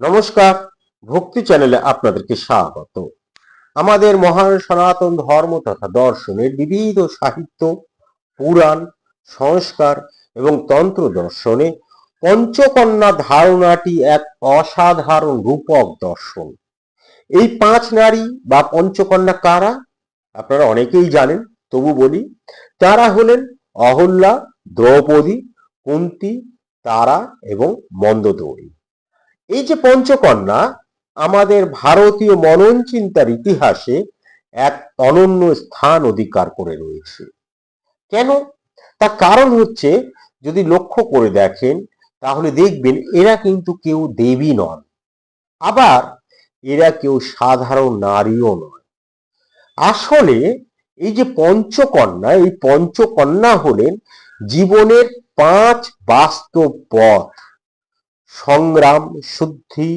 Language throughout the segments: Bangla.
নমস্কার, ভক্তি চ্যানেলে আপনাদেরকে স্বাগত। আমাদের মহান সনাতন ধর্ম তথা দর্শনের বিবিধ সাহিত্য, পুরাণ, সংস্কার এবং তন্ত্র দর্শনে পঞ্চকন্যা ধারণাটি এক অসাধারণ রূপক দর্শন। এই পাঁচ নারী বা পঞ্চকন্যা কারা? আপনারা অনেকেই জানেন, তবু বলি, তারা হলেন অহল্যা, দ্রৌপদী, কুন্তি, তারা এবং মন্দদৌড়ী এই যে পঞ্চকন্যা, আমাদের ভারতীয় মনন চিন্তার ইতিহাসে এক অনন্য স্থান অধিকার করে রয়েছে। কেন? তার কারণ হচ্ছে, যদি লক্ষ্য করে দেখেন, তাহলে দেখবেন এরা কিন্তু কেউ দেবী নন। আবার এরা কেউ সাধারণ নারীও নয়। আসলে এই যে পঞ্চকন্যা, এই পঞ্চকন্যা হলেন জীবনের পাঁচ বাস্তব পথ। সংগ্রাম, শুদ্ধি,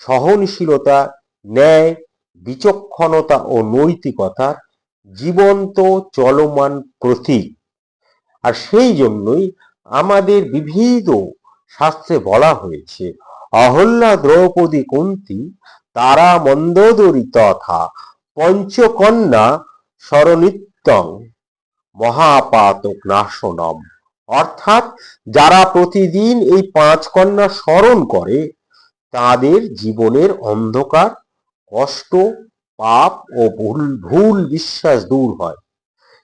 সহনশীলতা, ন্যায়, বিচক্ষণতা ও নৈতিকতার জীবন্ত চলমান প্রতীক। আর সেই জন্যই আমাদের বিবিধ শাস্ত্রে বলা হয়েছে, অহল্যা দ্রৌপদী কুন্তি তারা মন্দোদরী তথা পঞ্চকন্যা স্মরণিত্যং মহাপাতক নাশনম। অর্থাৎ যারা প্রতিদিন এই পাঁচ কন্যা স্মরণ করে, তাদের জীবনের অন্ধকার, কষ্ট, পাপ ও ভুল ভুল বিশ্বাস দূর হয়।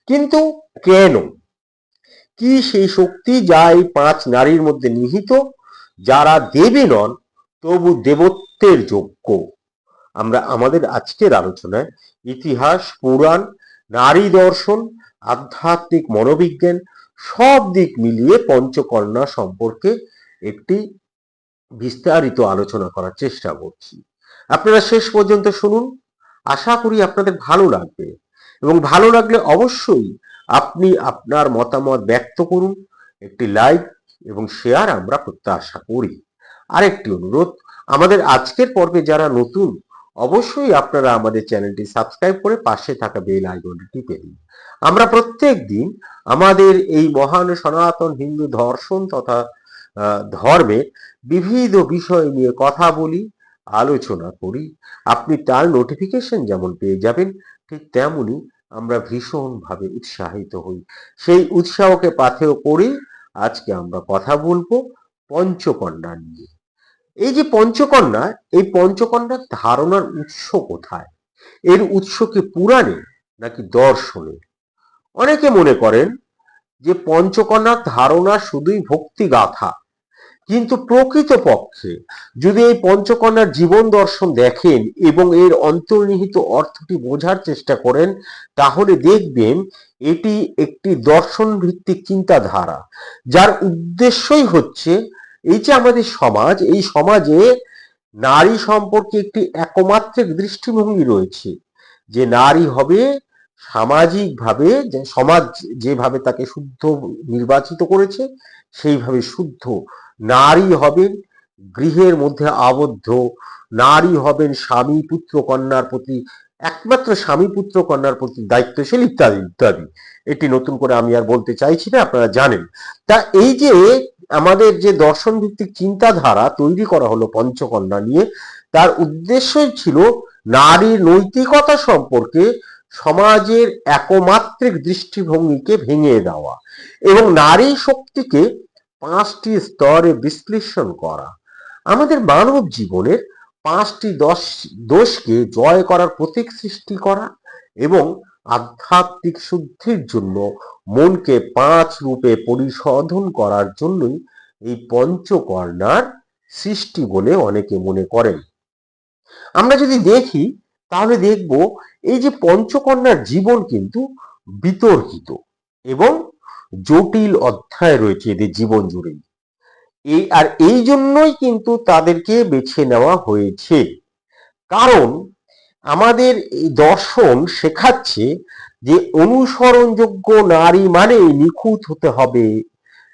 কিন্তু কেন? কি সেই শক্তি যা এই পাঁচ নারীর মধ্যে নিহিত? যারা দেবী নন, তবু দেবত্বের যোগ্য। আমরা আমাদের আজকের আলোচনায় ইতিহাস, পুরাণ, নারী দর্শন, আধ্যাত্মিক মনোবিজ্ঞান সব দিক মিলিয়ে পঞ্চকন্যা সম্পর্কে একটি বিস্তারিত আলোচনা করার চেষ্টা করছি। আপনারা শেষ পর্যন্ত শুনুন। আশা করি আপনাদের ভালো লাগবে এবং ভালো লাগলে অবশ্যই আপনি আপনার মতামত ব্যক্ত করুন, একটি লাইক এবং শেয়ার আমরা প্রত্যাশা করি। আরেকটি অনুরোধ, আমাদের আজকের পর্বে যারা নতুন, অবশ্যই আপনারা আমাদের চ্যানেলটি সাবস্ক্রাইব করে পাশে থাকা বেল আইকনটি টিপে দিন। আমরা প্রত্যেক দিন আমাদের এই মহান সনাতন হিন্দু দর্শন তথা ধর্মের বিবিধ বিষয় নিয়ে কথা বলি, আলোচনা করি। আপনি তার নোটিফিকেশন যেমন পেয়ে যাবেন, ঠিক তেমনি আমরা ভীষণভাবে উৎসাহিত হই। সেই উৎসাহকে পাথেয় করে আজকে আমরা কথা বলব পঞ্চকন্যা নিয়ে। এই যে পঞ্চকন্যা, এই পঞ্চকন্যার ধারণার উৎস কোথায়? এর উৎস কি পুরাণে নাকি দর্শনে? অনেকে মনে করেন যে পঞ্চকন্যার ধারণা শুধুই ভক্তি গাথা কিন্তু প্রকৃতপক্ষে যদি এই পঞ্চকন্যার জীবন দর্শন দেখেন এবং এর অন্তর্নিহিত অর্থটি বোঝার চেষ্টা করেন, তাহলে দেখবেন এটি একটি দর্শন ভিত্তিক চিন্তাধারা, যার উদ্দেশ্যই হচ্ছে এই যে আমাদের সমাজ, এই সমাজে নারী সম্পর্কে একটি একমাত্রিক দৃষ্টিভঙ্গি রয়েছে, যে নারী হবে সামাজিকভাবে সমাজ যেভাবে তাকে শুদ্ধ নির্বাচিত করেছে, সেইভাবে শুদ্ধ নারী হবেন, গৃহের মধ্যে আবদ্ধ নারী হবেন, স্বামী পুত্র কন্যার প্রতি, একমাত্র স্বামী পুত্র কন্যার প্রতি দায়িত্বশীল ইত্যাদি ইত্যাদি। এটি নতুন করে আমি আর বলতে চাইছি না, আপনারা জানেন। তা এই যে আমাদের যে দর্শন ভিত্তিক চিন্তাধারা তৈরি করা হলো পঞ্চকন্যা নিয়ে, তার উদ্দেশ্যই ছিল নারীর নৈতিকতা সম্পর্কে সমাজের একমাত্রিক দৃষ্টিভঙ্গিকে ভেঙে দেওয়া এবং নারী শক্তিকে পাঁচটি স্তরে বিশ্লেষণ করা। আমাদের মানব জীবনের পাঁচটি দশ, দোষকে জয় করার প্রতীক সৃষ্টি করা এবং আধ্যাত্মিক শুদ্ধির জন্য মনকে পাঁচ রূপে পরিশোধন করার জন্যই এই পঞ্চকর্ণার সৃষ্টি বলে অনেকে মনে করেন। আমরা যদি দেখি, তাহলে দেখব এই যে পঞ্চকন্যার জীবন কিন্তু বিতর্কিত এবং জটিল অধ্যায় রয়েছে এদের জীবন জুড়েই এই, আর এই জন্যই কিন্তু তাদেরকে বেছে নেওয়া হয়েছে। কারণ আমাদের এই দর্শন শেখাচ্ছে যে অনুসরণযোগ্য নারী মানে নিখুঁত হতে হবে,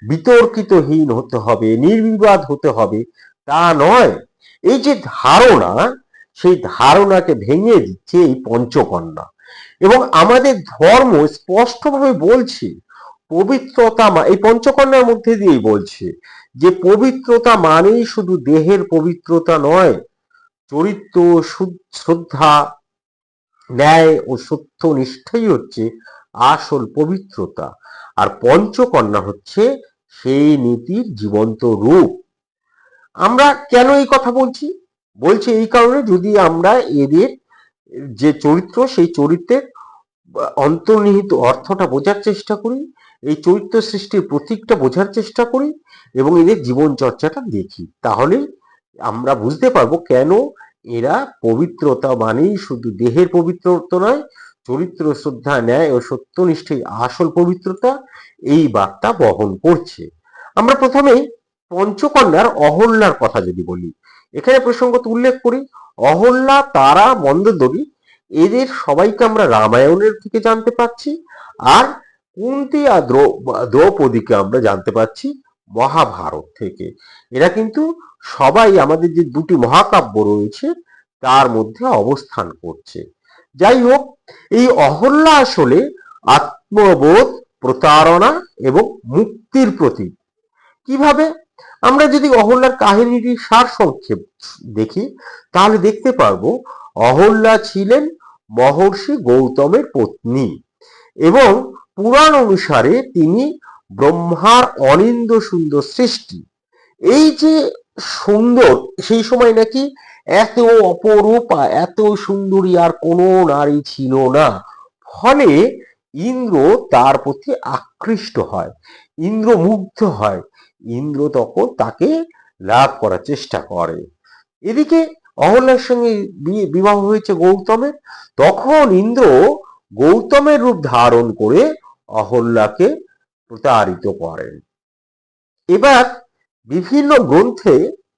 বিতর্কিতহীন হতে হবে, নির্বিবাদ হতে হবে। তা নয়, এই যে ধারণা সেই ধারণাকে ভেঙে দিচ্ছে এই পঞ্চকন্যা। এবং আমাদের ধর্ম স্পষ্টভাবে বলছে, পবিত্রতা এই পঞ্চকন্যার মধ্যে দিয়েই বলছে যে, পবিত্রতা মানেই শুধু দেহের পবিত্রতা নয়, চরিত্র শ্রদ্ধা, ন্যায় ও সত্য নিষ্ঠাই হচ্ছে আসল পবিত্রতা। আর পঞ্চকন্যা হচ্ছে সেই নীতির জীবন্ত রূপ। আমরা কেন এই কথা বলছি? বলছি এই কারণে যদি আমরা এদের যে চরিত্র, সেই চরিত্রের অন্তর্নিহিত অর্থটা বোঝার চেষ্টা করি, এই চরিত্র সৃষ্টির প্রতীকটা বোঝার চেষ্টা করি এবং এদের জীবন চর্চাটা দেখি, তাহলে আমরা বুঝতে পারব কেন এরা পবিত্রতা মানেই শুধু দেহের পবিত্রতা নয়, চরিত্র, শ্রদ্ধা, ন্যায় ও সত্যনিষ্ঠই আসল পবিত্রতা এই বার্তা বহন করছে। আমরা প্রথমে পঞ্চকন্যার অহল্যার কথা যদি বলি, এখানে প্রসঙ্গত উল্লেখ করি, অহল্যা, তারা মন্দোদরী এদের সবাইকে আমরা রামায়ণের থেকে জানতে পাচ্ছি আর কুন্তি আর দ্রৌ- দ্রৌপদীকে আমরা জানতে পাচ্ছি মহাভারত থেকে। এরা কিন্তু সবাই আমাদের যে দুটি মহাকাব্য রয়েছে, তার মধ্যে অবস্থান করছে। যাই হোক, এই অহল্যা আসলে আত্মবোধ, প্রতারণা এবং মুক্তির প্রতীক। কীভাবে? আমরা যদি অহল্যার কাহিনীটির সার সংক্ষেপ দেখি, তাহলে দেখতে পারব অহল্যা ছিলেন মহর্ষি গৌতমের পত্নী এবং পুরাণ অনুসারে তিনি ব্রহ্মার অনিন্দ সুন্দর সৃষ্টি। এই যে সুন্দর, সেই সময় নাকি এত অপরূপা এত সুন্দরী আর কোনো নারী ছিল না। ফলে ইন্দ্র তার প্রতি আকৃষ্ট হয়, ইন্দ্র মুগ্ধ হয়। ইন্দ্র তখন তাকে লাভ করার চেষ্টা করে। এদিকে অহল্যার সঙ্গে বিবাহ হয়েছে গৌতমের। তখন ইন্দ্র গৌতমের রূপ ধারণ করে অহল্যাকে প্রতারিত করেন এবার বিভিন্ন গ্রন্থে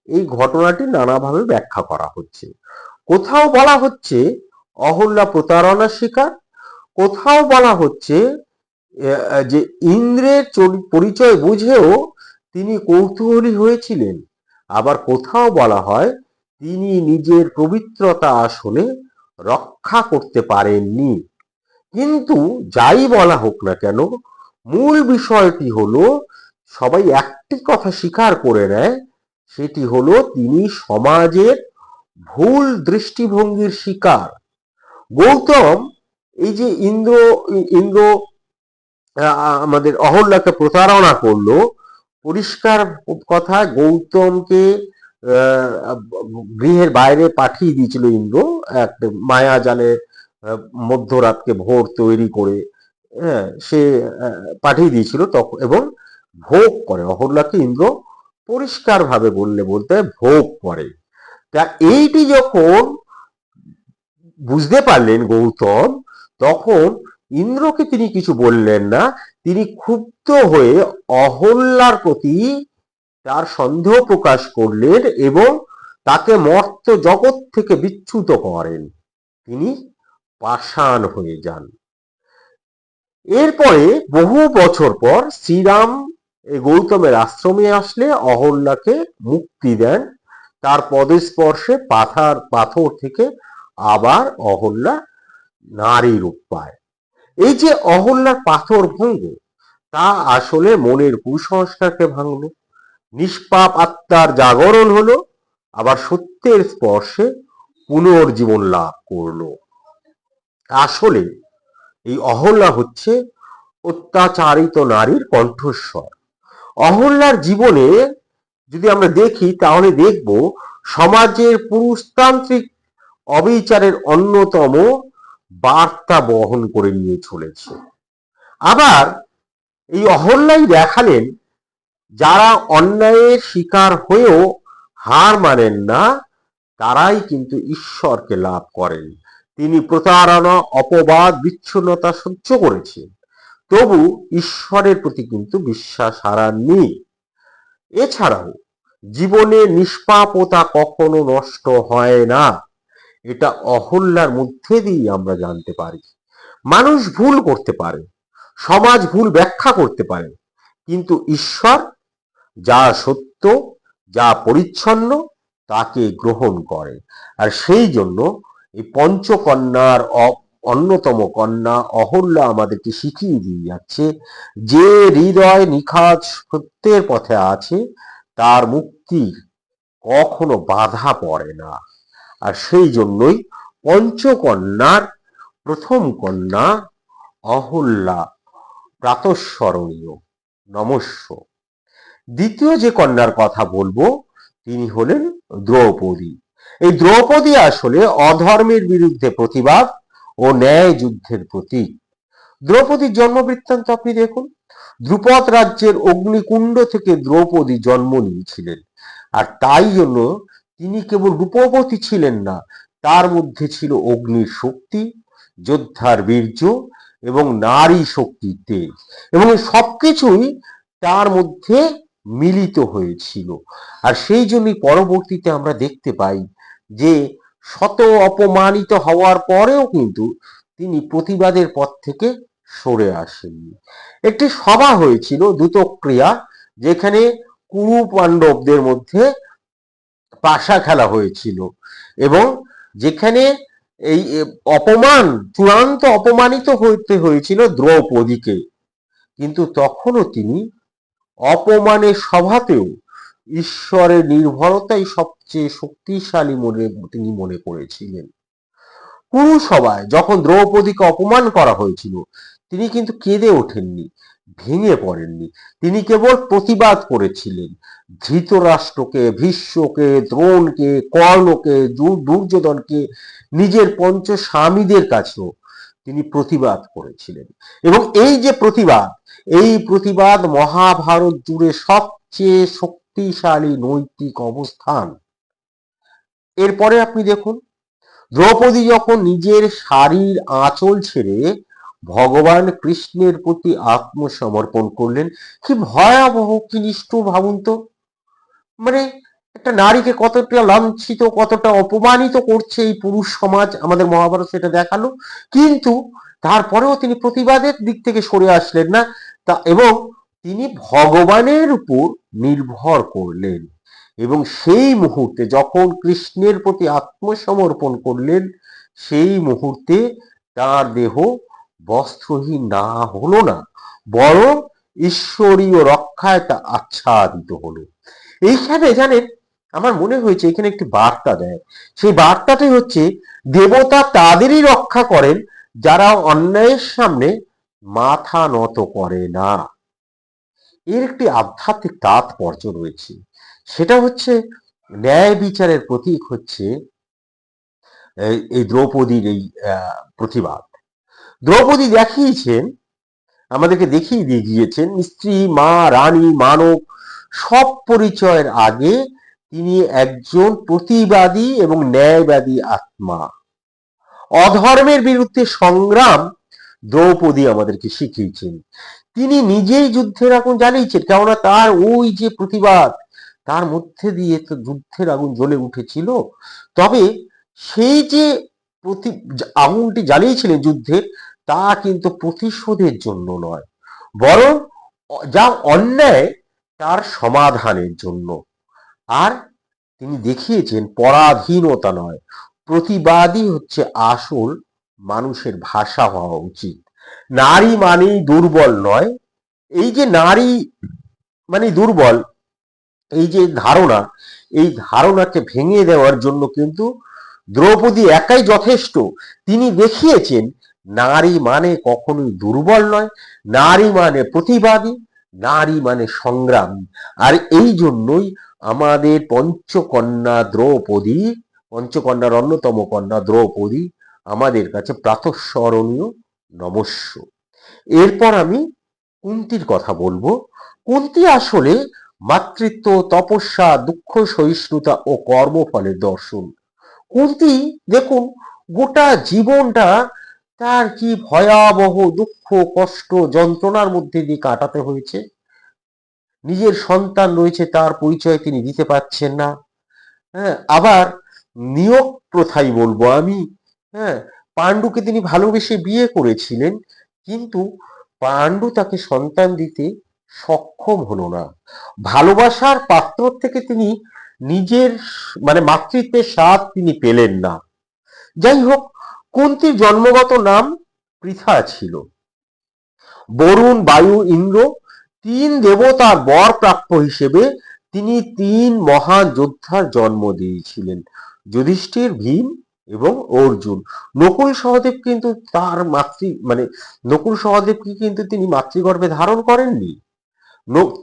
এই ঘটনাটি নানাভাবে ব্যাখ্যা করা হচ্ছে। কোথাও বলা হচ্ছে অহল্যা প্রতারণার শিকার। কোথাও বলা হচ্ছে যে ইন্দ্রের পরিচয় বুঝেও তিনি কৌতূহলী হয়েছিলেন। আবার কোথাও বলা হয়, তিনি নিজের পবিত্রতা আসলে রক্ষা করতে পারেননি। কিন্তু যাই বলা হোক না কেন, মূল বিষয়টি হলো, সবাই একটি কথা স্বীকার করে নেয়, সেটি হলো তিনি সমাজের ভুল দৃষ্টিভঙ্গির শিকার। গৌতম, এই যে ইন্দ্র ইন্দ্র আমাদের অহল্যাকে প্রতারণা করল পরিষ্কার কথা গৌতমকে গৃহের বাইরে পাঠিয়ে দিয়েছিল ইন্দ্র এক মায়া জালে মধ্যরাতকে ভোর তৈরি করে হ্যাঁ সে পাঠিয়ে দিয়েছিল তখন এবং ভোগ করে। অহল্যাকে ইন্দ্র পরিষ্কার ভাবে বললে, বলতে ভোগ করে। তা এইটি যখন বুঝতে পারলেন গৌতম, তখন ইন্দ্রকে তিনি কিছু বললেন না, তিনি ক্ষুব্ধ হয়ে অহল্যার প্রতি তার সন্দেহ প্রকাশ করলেন এবং তাকে মর্ত জগৎ থেকে বিচ্যুত করেন। তিনি পাষাণ হয়ে যান। এরপরে বহু বছর পর শ্রীরাম গৌতমের আশ্রমে আসলে অহল্যাকে মুক্তি দেন। তার পদস্পর্শে পাথার, পাথর থেকে আবার অহল্যা নারী রূপ পায়। এই যে অহল্যার পাথর ভঙ্গ তা আসলে মনের কুসংস্কারকে ভাঙলো। নিষ্পাপ আত্মার জাগরণ হলো, আবার সত্যের স্পর্শে পুনর্জীবন লাভ করল। আসলে এই অহল্যা হচ্ছে অত্যাচারিত নারীর কণ্ঠস্বর। অহল্যার জীবনে যদি আমরা দেখি, তাহলে দেখব সমাজের পুরুষতান্ত্রিক অবিচারের অন্যতম বার্তা বহন করে নিয়ে চলেছে। আবার এই অহল্যাই দেখালেন যারা অন্যায়ের শিকার হয়েও হার মানেন না, তারাই কিন্তু ঈশ্বরকে লাভ করেন। তিনি প্রতারণা, অপবাদ, বিচ্ছিন্নতা সহ্য করেছেন। তবু ঈশ্বরের প্রতি কিন্তু বিশ্বাস হারাননি। এছাড়াও জীবনে নিষ্পাপতা কখনো নষ্ট হয় না। এটা অহল্যার মধ্যে দিয়ে আমরা জানতে পারি। মানুষ ভুল করতে পারে। সমাজ ভুল ব্যাখ্যা করতে পারে কিন্তু ঈশ্বর যা সত্য, যা পরিচ্ছন্ন, তাকে গ্রহণ করে আর সেই জন্য এই পঞ্চকন্যার অন্যতম কন্যা অহল্যা আমাদেরকে শিখিয়ে দিয়ে যাচ্ছে যে হৃদয় নিখাত সত্যের পথে আছে, তার মুক্তির কখনো বাধা পড়ে না। আর সেই জন্যই পঞ্চকন্যার প্রথম কন্যা অহল্যা প্রাতঃস্মরণীয়। নমস্য। দ্বিতীয় যে কন্যার কথা বলব, তিনি হলেন দ্রৌপদী। এই দ্রৌপদী আসলে অধর্মের বিরুদ্ধে প্রতিবাদ ও ন্যায় যুদ্ধের প্রতীক। দ্রৌপদীর জন্ম বৃত্তান্ত আপনি দেখুন। ধ্রুপদ রাজ্যের অগ্নিকুণ্ড থেকে দ্রৌপদী জন্ম নিয়েছিলেন। আর তাই জন্য তিনি কেবল রূপবতী ছিলেন না, তার মধ্যে ছিল অগ্নির শক্তি, যোদ্ধার বীর্য এবং নারী শক্তির তেজ। এবং এই সবকিছুই তার মধ্যে মিলিত হয়েছিল। আর সেই জন্যই পরবর্তীতে আমরা দেখতে পাই যে শত অপমানিত হওয়ার পরেও কিন্তু তিনি প্রতিবাদের পথ থেকে সরে আসেননি। একটি সভা হয়েছিল, দ্রুতক্রিয়া, যেখানে কুরু পাণ্ডবদের মধ্যে পাশা খেলা হয়েছিল এবং যেখানে এই অপমান, চূড়ান্ত অপমানিত হইতে হয়েছিল দ্রৌপদীকে। কিন্তু তখনও তিনি অপমানের সভাতেও ঈশ্বরের নির্ভরতাই সবচেয়ে শক্তিশালী মনে, তিনি মনে করেছিলেন। কুরু সভায় যখন দ্রৌপদীকে অপমান করা হয়েছিল, তিনি কিন্তু কেঁদে ওঠেননি। ভেঙে পড়েননি। তিনি কেবল প্রতিবাদ করেছিলেন। ধৃতরাষ্ট্রকে, ভীষ্মকে, দ্রোণকে, কর্ণকে দুর্যোধনকে, নিজের পঞ্চ স্বামীদের কাছেও তিনি প্রতিবাদ করেছিলেন। এবং এই যে প্রতিবাদ, এই প্রতিবাদ মহাভারত জুড়ে সবচেয়ে শক্তিশালী নৈতিক অবস্থান। এরপরে আপনি দেখুন, দ্রৌপদী যখন নিজের শাড়ির আঁচল ছেড়ে ভগবান কৃষ্ণের প্রতি আত্মসমর্পণ করলেন। কি ভয়াবহ কি নিষ্ঠুর ভাবুন তো। মানে একটা নারীকে কতটা লাঞ্ছিত, কতটা অপমানিত করছে এই পুরুষ সমাজ আমাদের মহাভারত সেটা দেখাল। কিন্তু তারপরেও তিনি প্রতিবাদের দিক থেকে সরে আসলেন না। তা এবং তিনি ভগবানের উপর নির্ভর করলেন। এবং সেই মুহূর্তে যখন কৃষ্ণের প্রতি আত্মসমর্পণ করলেন, সেই মুহূর্তে তার দেহ বস্ত্রহীন না হলো না, বরং ঈশ্বরীয় রক্ষায় তা আচ্ছাদিত হলো। এইখানে জানেন, আমার মনে হয়েছে এখানে একটি বার্তা দেয়। সেই বার্তাটি হচ্ছে, দেবতা তাদেরই রক্ষা করেন, যারা অন্যায়ের সামনে মাথা নত করে না। এর একটি আধ্যাত্মিক তাৎপর্য রয়েছে। সেটা হচ্ছে, ন্যায় বিচারের প্রতীক হচ্ছে, এই- দ্রৌপদীর এই প্রতিবাদ। দ্রৌপদী দেখিয়েছেন, আমাদেরকে দেখিয়ে দিয়ে গিয়েছেন, স্ত্রী, মা, রানী, মানব, সব পরিচয়ের আগে তিনি একজন প্রতিবাদী এবং ন্যায়বাদী আত্মা। অধর্মের বিরুদ্ধে সংগ্রাম দ্রৌপদী আমাদেরকে শিখিয়েছেন। তিনি নিজেই যুদ্ধের আগুন জ্বালিয়েছেন, কেননা তার ওই যে প্রতিবাদ, তার মধ্যে দিয়ে তো যুদ্ধের আগুন জ্বলে উঠেছিল। তবে সেই যে প্রতি আগুনটি জ্বালিয়েছিলেন যুদ্ধের তা কিন্তু প্রতিশোধের জন্য নয়। বরং যা অন্যায়, তার সমাধানের জন্য। আর তিনি দেখিয়েছেন, পরাধীনতা নয়। প্রতিবাদী হচ্ছে আসল মানুষের ভাষা হওয়া উচিত। নারী মানেই দুর্বল নয়। এই যে নারী মানে দুর্বল, এই যে ধারণা, এই ধারণাকে ভেঙে দেওয়ার জন্য কিন্তু দ্রৌপদী একাই যথেষ্ট। তিনি দেখিয়েছেন নারী মানে কখনোই দুর্বল নয়, নারী মানে প্রতিবাদী, নারী মানে সংগ্রামী। আর এই জন্যই আমাদের পঞ্চকন্যা দ্রৌপদী, পঞ্চকন্যার অন্যতম কন্যা দ্রৌপদী আমাদের কাছে প্রাতঃস্মরণীয় নমস্য। এরপর আমি কুন্তির কথা বলব। কুন্তি আসলে মাতৃত্ব, তপস্যা, দুঃখ, সহিষ্ণুতা ও কর্মফলের দর্শন। কুন্তি, দেখুন, গোটা জীবনটা তার কি ভয়াবহ দুঃখ, কষ্ট, যন্ত্রণার মধ্যে দিয়ে কাটাতে হয়েছে? নিজের সন্তান রয়েছে, তার পরিচয় তিনি দিতে পারছেন না। হ্যাঁ আবার নিয়োগ প্রথাই বলব আমি। হ্যাঁ পাণ্ডুকে তিনি ভালোবেসে বিয়ে করেছিলেন, কিন্তু পাণ্ডু তাকে সন্তান দিতে সক্ষম হলো না। ভালোবাসার পাত্র থেকে তিনি নিজের মানে মাতৃত্বের স্বাদ তিনি পেলেন না। যাই হোক কুন্তির জন্মগত নাম? পৃথা ছিল। বরুণ বায়ু ইন্দ্র তিন দেবতার বর প্রাপ্য হিসেবে তিনি তিন মহান যোদ্ধার জন্ম দিয়েছিলেন, যুধিষ্ঠির, ভীম এবং অর্জুন। নকুল সহদেব কিন্তু তার মাতৃ মানে নকুল সহদেবকে কিন্তু তিনি মাতৃগর্ভে ধারণ করেননি।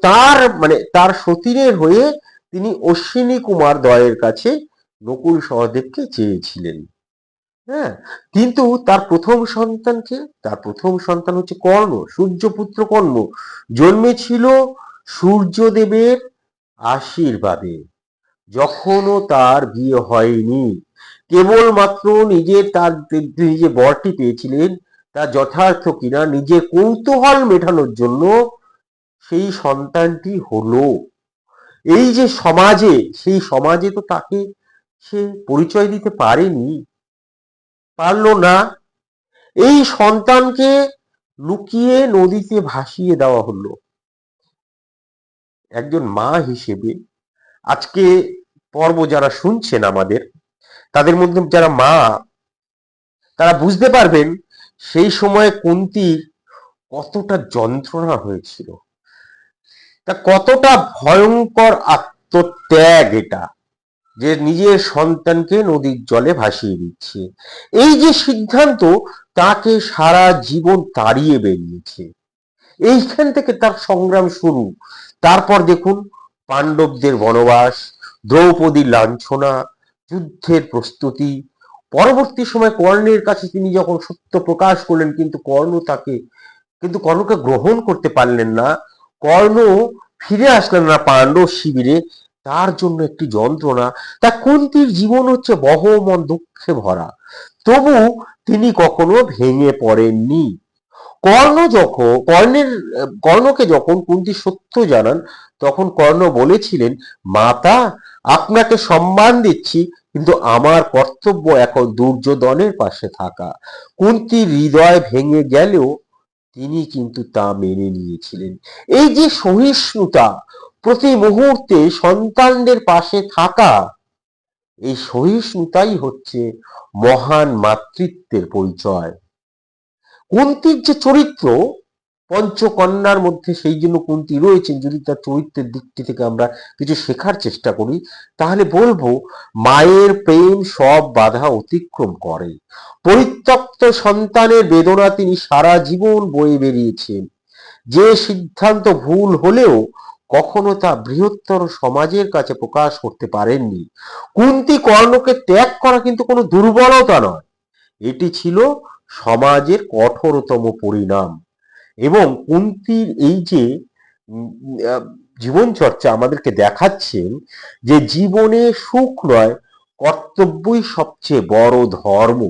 তার মানে তার সতীনের হয়ে তিনি অশ্বিনী কুমার দয়ের কাছে নকুল সহদেবকে চেয়েছিলেন। হ্যাঁ কিন্তু তার প্রথম সন্তানকে তার প্রথম সন্তান হচ্ছে কর্ণ সূর্যপুত্র কর্ণ। জন্মেছিল সূর্যদেবের আশীর্বাদে। যখনও তার বিয়ে হয়নি। কেবলমাত্র নিজের তার তিনি যে বরটি পেয়েছিলেন। তা যথার্থ কিনা নিজের কৌতূহল মেটানোর জন্য সেই সন্তানটি হলো। এই যে সমাজে, সেই সমাজে তো তাকে সে পরিচয় দিতে পারেনি। পারল না। এই সন্তানকে লুকিয়ে নদীতে ভাসিয়ে দেওয়া হলো। একজন মা হিসেবে আজকে পর্ব যারা শুনছেন আমাদের, তাদের মধ্যে যারা মা, তারা বুঝতে পারবেন সেই সময় কুন্তির কতটা যন্ত্রণা হয়েছিল। তা কতটা ভয়ঙ্কর আত্মত্যাগ এটা। যে নিজের সন্তানকে নদীর জলে ভাসিয়ে দিচ্ছে। এই যে সিদ্ধান্ত, তাকে সারা জীবন তাড়িয়ে বেরিয়েছে। এইখান থেকে তার সংগ্রাম শুরু। তারপর দেখুন, পাণ্ডবদের বনবাস, দ্রৌপদীর লাঞ্ছনা, যুদ্ধের প্রস্তুতি। পরবর্তী সময় কর্ণের কাছে তিনি যখন সত্য প্রকাশ করলেন, কিন্তু কর্ণ তাকে, কিন্তু কর্ণকে গ্রহণ করতে পারলেন না। কর্ণ ফিরে আসলেন না পাণ্ডব শিবিরে। তার জন্য একটি যন্ত্রণা, তা কুন্তির জীবন হচ্ছে বহমন দুঃখে ভরা। তবু তিনি কখনো ভেঙে পড়েননি। কর্ণ যখন, কর্ণের, কর্ণকে যখন কুন্তি সত্য জানান, তখন কর্ণ বলেছিলেন, মাতা, আপনাকে সম্মান দিচ্ছি, কিন্তু আমার কর্তব্য এখন দুর্যোধনের পাশে থাকা। কুন্তির হৃদয় ভেঙে গেলেও তিনি কিন্তু তা মেনে নিয়েছিলেন। এই যে সহিষ্ণুতা প্রতি মুহূর্তে সন্তানদের পাশে থাকা এই সহিষ্ণুতাই হচ্ছে মহান মাতৃত্বের পরিচয়। কুন্তির যে চরিত্র, পঞ্চকন্যার মধ্যে সেই জন্য কুন্তি রয়েছেন, যদি তার চরিত্রের দিকটি থেকে আমরা কিছু শেখার চেষ্টা করি, তাহলে বলব, মায়ের প্রেম সব বাধা অতিক্রম করে। পরিত্যক্ত সন্তানের বেদনা তিনি সারা জীবন বয়ে বেরিয়েছেন। যে সিদ্ধান্ত ভুল হলেও কখনো তা বৃহত্তর সমাজের কাছে প্রকাশ করতে পারেননি। কুন্তি কর্ণকে ত্যাগ করা কিন্তু কোনো দুর্বলতা নয়। এটি ছিল সমাজের কঠোরতম পরিণাম। এবং কুন্তির এই যে জীবন চর্চা আমাদেরকে দেখাচ্ছেন যে জীবনে সুখ নয়, কর্তব্যই সবচেয়ে বড় ধর্ম।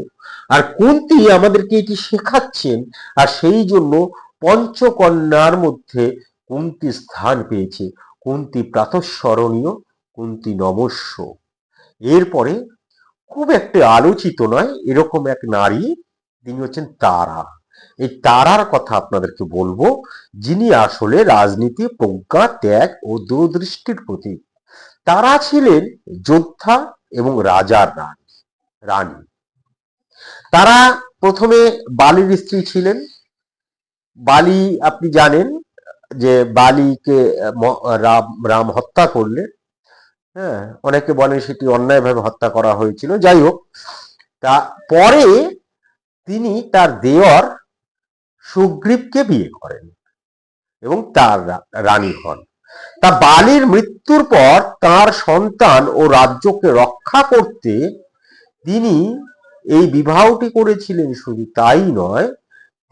আর কুন্তি আমাদেরকে এটি শেখাচ্ছেন, আর সেই জন্য পঞ্চকন্যার মধ্যে কুন্তি স্থান পেয়েছে? কুন্তি প্রাতঃস্মরণীয়? কুন্তি নমস্য? এরপরে খুব একটা আলোচিত নয়, এরকম এক নারী তিনি হচ্ছেন তারা। এই তারার কথা আপনাদেরকে বলব, যিনি আসলে রাজনীতি, প্রজ্ঞা, ত্যাগ ও দূরদৃষ্টির প্রতীক। তারা ছিলেন যোদ্ধা এবং রাজার রানী রানী। তারা প্রথমে বালির স্ত্রী ছিলেন। বালি আপনি জানেন যে বালিকে রাম রাম হত্যা করলে হ্যাঁ অনেকে বলেন সেটি অন্যায়ভাবে হত্যা করা হয়েছিল। যাই হোক, তা পরে তিনি তার দেওর সুগ্রীবকে বিয়ে করেন এবং তার রানী হন। তা বালির মৃত্যুর পর তার সন্তান ও রাজ্যকে রক্ষা করতে তিনি এই বিবাহটি করেছিলেন শুধু তাই নয়,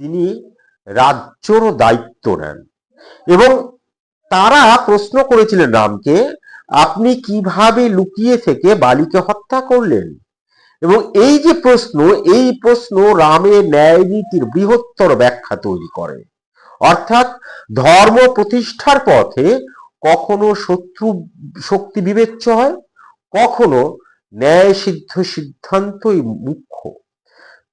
তিনি রাজ্যরও দায়িত্ব নেন। এবং তারা প্রশ্ন করেছিলেন রামকে, আপনি কীভাবে লুকিয়ে থেকে বালিকে হত্যা করলেন? এবং এই যে প্রশ্ন, এই প্রশ্ন রামের ন্যায় নীতির বৃহত্তর ব্যাখ্যা তৈরি করে। অর্থাৎ ধর্ম প্রতিষ্ঠার পথে কখনো শত্রু, শক্তি বিবেচ্য হয়, কখনো ন্যায় সিদ্ধ সিদ্ধান্তই মুখ্য।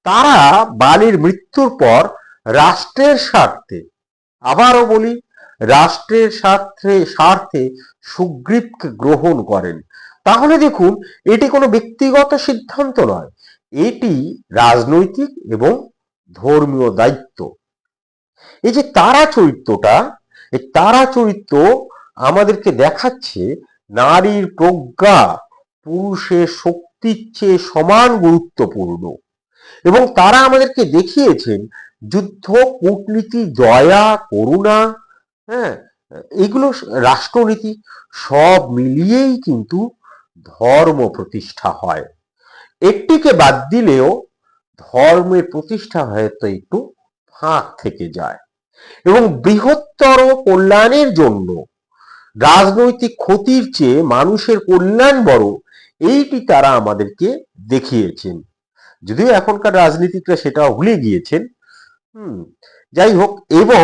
তারা বালির মৃত্যুর পর রাষ্ট্রের স্বার্থে আবারও বলি রাষ্ট্রের স্বার্থে স্বার্থে সুগ্রীবকে গ্রহণ করেন। তাহলে দেখুন, এটি কোনো ব্যক্তিগত সিদ্ধান্ত নয়। এটি রাজনৈতিক এবং ধর্মীয় দায়িত্ব। এই যে তারা চরিত্রটা, এই তারা চরিত্র আমাদেরকে দেখাচ্ছে নারীর প্রজ্ঞা, পুরুষের শক্তির চেয়ে সমান গুরুত্বপূর্ণ। এবং তারা আমাদেরকে দেখিয়েছেন, যুদ্ধ, কূটনীতি, দয়া, করুণা হ্যাঁ এগুলো রাষ্ট্রনীতি, সব মিলিয়েই কিন্তু ধর্ম প্রতিষ্ঠা হয়। একটিকে বাদ দিলেও ধর্মের প্রতিষ্ঠা হয়তো একটু ফাঁক থেকে যায়। এবং বৃহত্তর কল্যাণের জন্য রাজনৈতিক ক্ষতির চেয়ে মানুষের কল্যাণ বড় এইটি তারা আমাদেরকে দেখিয়েছেন। যদিও এখনকার রাজনীতিকরা সেটা ভুলে গিয়েছেন, হুম, যাই হোক, এবং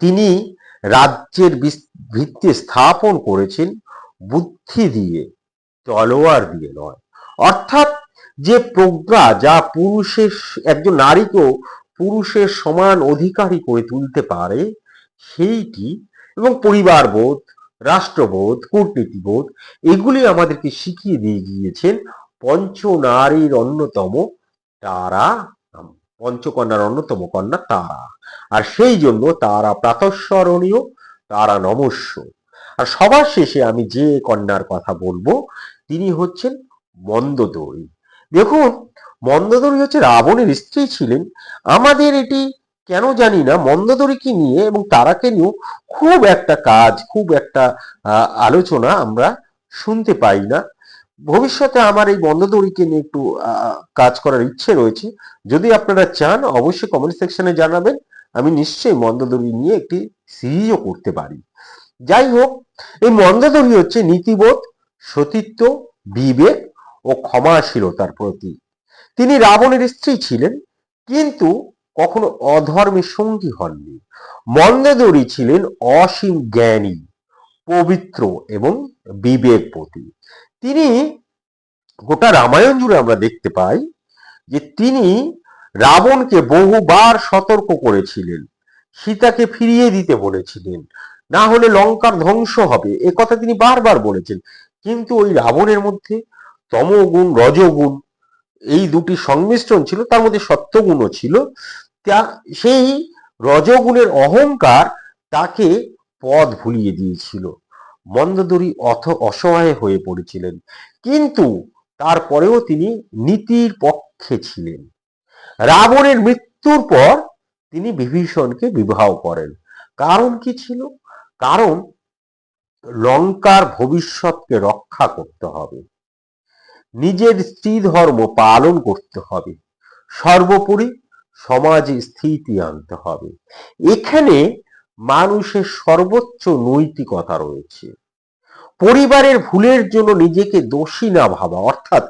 তিনি রাজ্যের ভিত্তি স্থাপন করেছেন বুদ্ধি দিয়ে, তলোয়ার দিয়ে নয়। অর্থাৎ যে প্রজ্ঞা যা পুরুষের একজন নারীকেও পুরুষের সমান অধিকারী করে তুলতে পারে, সেইটি এবং পরিবারবোধ, রাষ্ট্রবোধ, কূটনীতিবোধ, এগুলি আমাদেরকে শিখিয়ে দিয়ে গিয়েছেন পঞ্চ নারীর অন্যতম তারা পঞ্চকন্যার অন্যতম কন্যা তারা। আর সেই জন্য তারা প্রাতঃস্মরণীয়, তারা নমস্য। আর সবার শেষে আমি যে কন্যার কথা বলব, তিনি হচ্ছেন মন্দোদরী। দেখুন, মন্দোদরী হচ্ছে রাবণের স্ত্রী ছিলেন। আমাদের এটি কেন জানি না, মন্দোদরীকে নিয়ে এবং তারাকে নিয়েও খুব একটা কাজ, খুব একটা আলোচনা আমরা শুনতে পাই না। ভবিষ্যতে আমার এই মন্দোদরীকে নিয়ে একটু কাজ করার ইচ্ছে রয়েছে। যদি আপনারা চান, অবশ্যই কমেন্ট সেকশনে জানাবেন। আমি নিশ্চয়ই মন্দোদরী নিয়ে একটি সিরিজও করতে পারি। যাই হোক, এই মন্দোদরী হচ্ছে নীতিবোধ, সতীত্ব, বিবেক ও ক্ষমাশীলতার প্রতীক। তিনি রাবণের স্ত্রী ছিলেন, কিন্তু কখনো অধর্মের সঙ্গী হননি। মন্দোদরী ছিলেন অসীম জ্ঞানী, পবিত্র এবং বিবেকপতি। তিনি গোটা রামায়ণ জুড়ে আমরা দেখতে পাই যে তিনি রাবণকে বহুবার সতর্ক করেছিলেন, সীতাকে ফিরিয়ে দিতে বলেছিলেন, না হলে লঙ্কার ধ্বংস হবে, এ কথা তিনি বারবার বলেছেন। কিন্তু ওই রাবণের মধ্যে তমগুণ, রজগুণ, এই দুটি সংমিশ্রণ ছিল, তার মধ্যে সত্যগুণও ছিল। তা সেই রজগুণের অহংকার তাকে পদ ভুলিয়ে দিয়েছিল। মন্দোদরী অথ অসহায় হয়ে পড়েছিলেন। কিন্তু তারপরেও তিনি নীতির পক্ষে ছিলেন। রাবণের মৃত্যুর পর তিনি বিভীষণকে বিবাহ করেন। কারণ কি ছিল? কারণ লঙ্কার ভবিষ্যৎকে রক্ষা করতে হবে। নিজের স্ত্রী ধর্ম পালন করতে হবে। সর্বোপরি সমাজে স্থিতি আনতে হবে। এখানে মানুষের সর্বোচ্চ নৈতিকতা রয়েছে। পরিবারের ভুলের জন্য নিজেকে দোষী না ভাবা, অর্থাৎ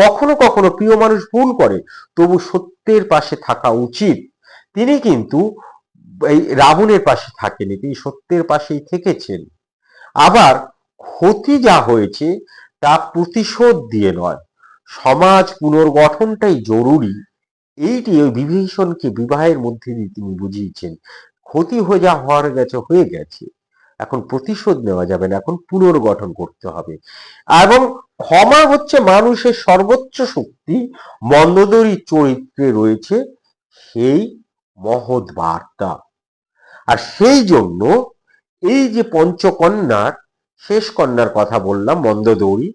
কখনো কখনো প্রিয় মানুষ ভুল করে, তবু সত্যের পাশে থাকা উচিত। তিনি কিন্তু এই রাবণের পাশে থাকেনি, তিনি সত্যের পাশেই থেকেছেন। আবার ক্ষতি যা হয়েছে, তা প্রতিশোধ দিয়ে নয়, সমাজ পুনর্গঠনটাই জরুরি। এইটি ওই বিভীষণকে বিবাহের মধ্যে দিয়ে তিনি বুঝিয়েছেন। ক্ষতি হয়ে যা হওয়ার গেছে, হয়ে গেছে। এখন প্রতিশোধ নেওয়া যাবে না, এখন পুনর্গঠন করতে হবে। এবং ক্ষমা হচ্ছে মানুষের সর্বোচ্চ শক্তি, মন্দোদরী চরিত্রে রয়েছে সেই মহৎ বার্তা। আর সেই জন্য এই যে পঞ্চকন্যার, শেষ কন্যার কথা বললাম, মন্দোদরী,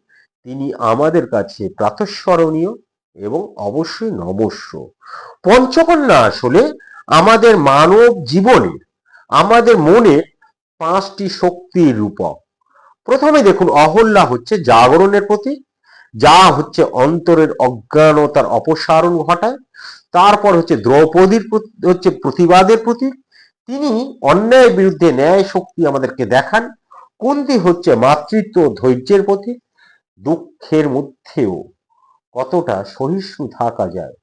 তিনি আমাদের কাছে প্রাতঃস্মরণীয় এবং অবশ্যই নমস্য। পঞ্চকন্যা আসলে আমাদের মানব জীবনের, আমাদের মনের পাঁচটি শক্তির রূপক। প্রথমে দেখুন, অহল্যা হচ্ছে জাগরণের প্রতীক যা হচ্ছে অন্তরের অজ্ঞানতার অপসারণ ঘটায়। তারপর হচ্ছে দ্রৌপদীর হচ্ছে প্রতিবাদের প্রতীক তিনি অন্যায়ের বিরুদ্ধে ন্যায় শক্তি আমাদেরকে দেখান। কুন্তি হচ্ছে মাতৃত্ব ধৈর্যের প্রতীক দুঃখের মধ্যেও কতটা সহিষ্ণু থাকা যায়।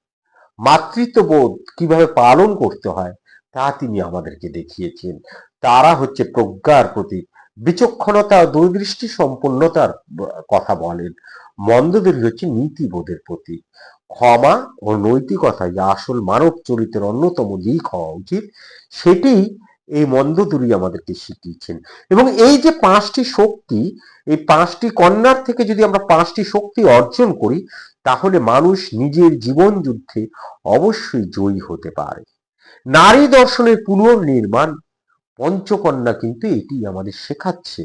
মাতৃত্ববোধ কীভাবে পালন করতে হয়, তা তিনি আমাদেরকে দেখিয়েছেন। তারা হচ্ছে প্রজ্ঞার প্রতীক। বিচক্ষণতা দূরদৃষ্টি সম্পন্নতার কথা বলেন। মন্দোদরী হচ্ছে নীতিবোধের প্রতীক। ক্ষমা ও নৈতিকতা যা আসল মানব চরিত্রের অন্যতম দিক হওয়া উচিত। সেটি এই মন্দোদরী আমাদেরকে শিখিয়েছেন। এবং এই যে পাঁচটি শক্তি, এই পাঁচটি কন্যার থেকে যদি আমরা পাঁচটি শক্তি অর্জন করি তাহলে মানুষ নিজের জীবন যুদ্ধে অবশ্যই জয়ী হতে পারে। নারী দর্শনের পুনর্নির্মাণ, পঞ্চকন্যা কিন্তু এটি আমাদের শেখাচ্ছে।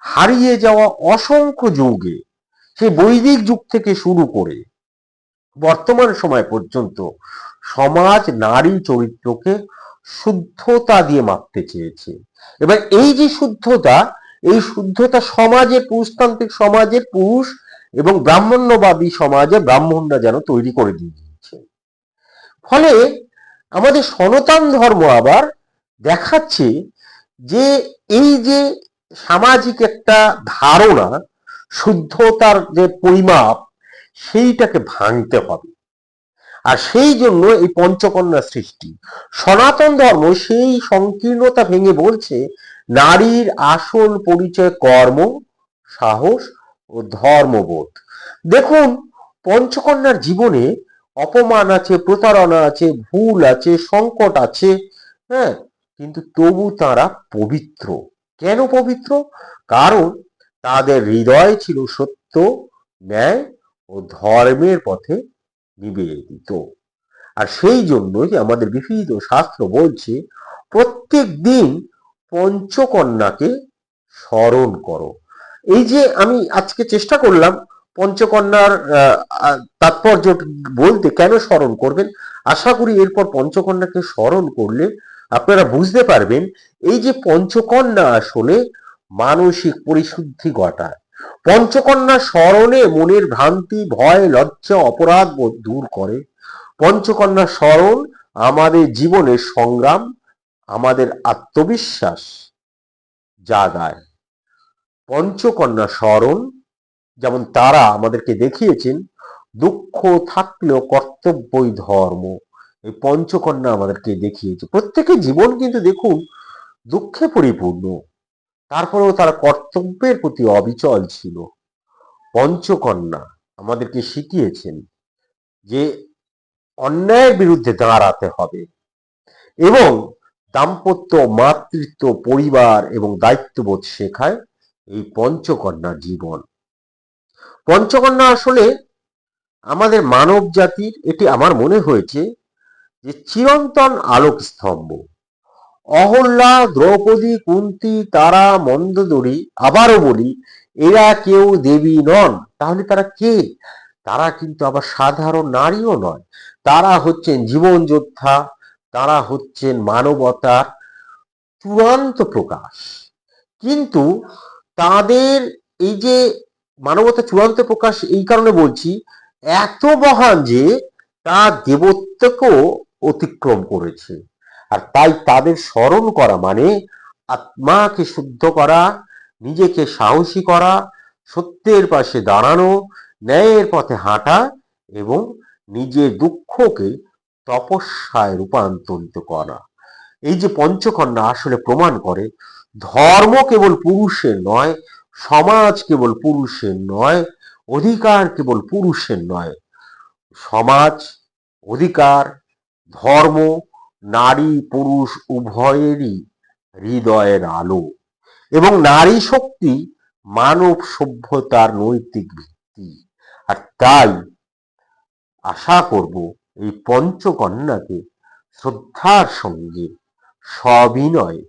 হারিয়ে যাওয়া অসংখ্য যুগে সে বৈদিক যুগ থেকে শুরু করে বর্তমান সময় পর্যন্ত সমাজ নারী চরিত্রকে শুদ্ধতা দিয়ে মাপতে চেয়েছে। এবার এই যে শুদ্ধতা, এই শুদ্ধতা সমাজের পুরুষতান্ত্রিক সমাজের পুরুষ এবং ব্রাহ্মণ্যবাদী সমাজে ব্রাহ্মণরা যেন তৈরি করে দিয়ে দিয়েছে। ফলে আমাদের সনাতন ধর্ম আবার দেখাচ্ছে যে এই যে সামাজিক একটা ধারণা, শুদ্ধতার যে পরিমাপ, সেইটাকে ভাঙতে হবে। আর সেই জন্য এই পঞ্চকন্যা সৃষ্টি, সনাতন ধর্ম সেই সংকীর্ণতা ভেঙে বলছে, নারীর আসল পরিচয় কর্ম, সাহস ও ধর্মবোধ। দেখুন, পঞ্চকন্যার জীবনে অপমান আছে, প্রতারণা আছে, ভুল আছে, সংকট আছে হ্যাঁ কিন্তু তবু তারা পবিত্র। কেন পবিত্র? কারণ তাদের হৃদয় ছিল সত্য, ন্যায় ও ধর্মের পথে নিবেদিত। আর সেই জন্যই আমাদের বিভিন্ন শাস্ত্র বলছে, প্রত্যেক দিন পঞ্চকন্যাকে স্মরণ করো। এই যে আমি আজকে চেষ্টা করলাম পঞ্চকন্যার তাৎপর্য বলতে কেন স্মরণ করবেন? আশা করি এরপর পঞ্চকন্যাকে স্মরণ করলে আপনারা বুঝতে পারবেন, এই যে পঞ্চকন্যা আসলে মানসিক পরিশুদ্ধি ঘটায়। পঞ্চকন্যা স্মরণে মনের ভ্রান্তি, ভয়, লজ্জা, অপরাধ দূর করে। পঞ্চকন্যা স্মরণ আমাদের জীবনের সংগ্রাম, আমাদের আত্মবিশ্বাস জাগায়। পঞ্চকন্যা স্মরণ, যেমন তারা আমাদেরকে দেখিয়েছেন, দুঃখ থাকলেও কর্তব্যই ধর্ম। এই পঞ্চকন্যা আমাদেরকে দেখিয়েছে। প্রত্যেকের জীবন কিন্তু দেখুন, দুঃখে পরিপূর্ণ। তারপরেও তারা কর্তব্যের প্রতি অবিচল ছিল। পঞ্চকন্যা আমাদেরকে শিখিয়েছেন যে অন্যায়ের বিরুদ্ধে দাঁড়াতে হবে এবং দাম্পত্য, মাতৃত্ব, পরিবার এবং দায়িত্ববোধ শেখায়। এই পঞ্চকন্যার জীবন। পঞ্চকন্যা আসলে আমাদের মানব জাতির, এটি আমার মনে হয়েছে, যে চিরন্তন আলোক স্তম্ভ অহল্যা, দ্রৌপদী, কুন্তি, তারা, মন্দদরি, আবারও বলি, এরা কেউ দেবী নন। তাহলে তারা কে? তারা কিন্তু আবার সাধারণ নারীও নয়। তারা হচ্ছেন জীবন যোদ্ধা, তারা হচ্ছেন মানবতার চূড়ান্ত প্রকাশ। কিন্তু তাদের এই যে মানবতা চূড়ান্ত প্রকাশ এই কারণে বলছি, এত মহান যে তা দেবত্বকেও অতিক্রম করেছে। আর তাই তাদের স্মরণ করা মানে আত্মাকে শুদ্ধ করা, নিজেকে সাহসী করা, সত্যের পাশে দাঁড়ানো, ন্যায়ের পথে হাঁটা এবং নিজের দুঃখকে তপস্যায় রূপান্তরিত করা। এই যে পঞ্চকন্যা আসলে প্রমাণ করে ধর্ম কেবল পুরুষের নয়, সমাজ কেবল পুরুষের নয়, অধিকার কেবল পুরুষের নয়। সমাজ, অধিকার, ধর্ম, নারী, পুরুষ উভয়েরই হৃদয়ের আলো। এবং নারী শক্তি মানব সভ্যতার নৈতিক ভিত্তি। আর তাই আশা করব এই পঞ্চকন্যাকে শ্রদ্ধার সঙ্গে সবিনয়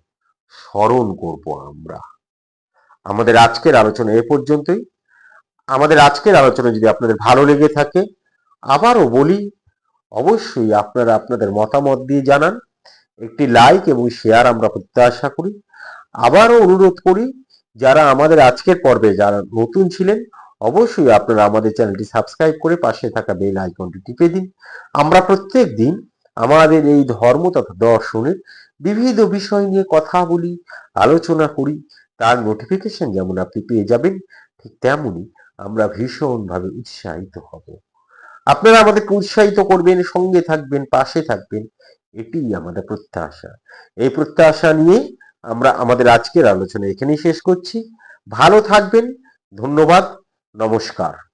স্মরণ করব আমরা। আমাদের আজকের আলোচনা এ পর্যন্তই। আমাদের আজকের আলোচনা যদি আপনাদের ভালো লেগে থাকে, আবারও বলি, অবশ্যই আপনারা আপনাদের মতামত দিয়ে জানান। একটি লাইক এবং শেয়ার আমরা প্রত্যাশা করি। আবারও অনুরোধ করি, যারা আমাদের আজকের পর্বে যারা নতুন ছিলেন, অবশ্যই আপনারা আমাদের চ্যানেলটি সাবস্ক্রাইব করে পাশে থাকা বেল আইকনটি টিপে দিন। আমরা প্রত্যেক দিন আমাদের এই ধর্ম তথা দর্শনের বিবিধ বিষয় নিয়ে কথা বলি, আলোচনা করি, তার নোটিফিকেশন যেমন আপনি পেয়ে যাবেন, ঠিক তেমনই আমরা ভীষণভাবে উৎসাহিত হব। আপনারা আমাদেরকে উৎসাহিত করবেন, সঙ্গে থাকবেন, পাশে থাকবেন এটি আমাদের প্রত্যাশা। এই প্রত্যাশা নিয়ে আমরা আমাদের আজকের আলোচনা এখানেই শেষ করছি। ভালো থাকবেন, ধন্যবাদ, নমস্কার।